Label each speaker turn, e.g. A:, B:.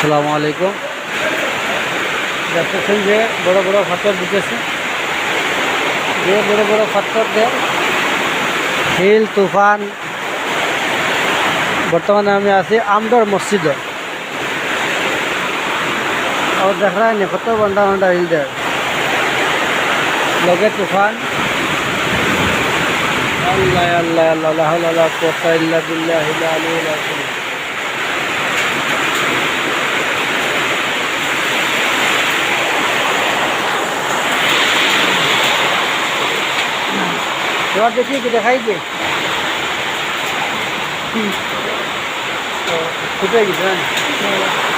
A: আসসালামু আলাইকুম দেখতেছেন যে বড় বড় পাথর দিতেছে যে বড় বড় পাথর দেয় হিল তুফান বর্তমানে আমি আছি আমদর মসজিদে और देख रहा है नहीं कत बंदा बंदा हिल दे लगे तूफान अल्लाह अल्लाह अल्लाह ला हौला এবার দেখি কি দেখাই যে ফুটে গেছে না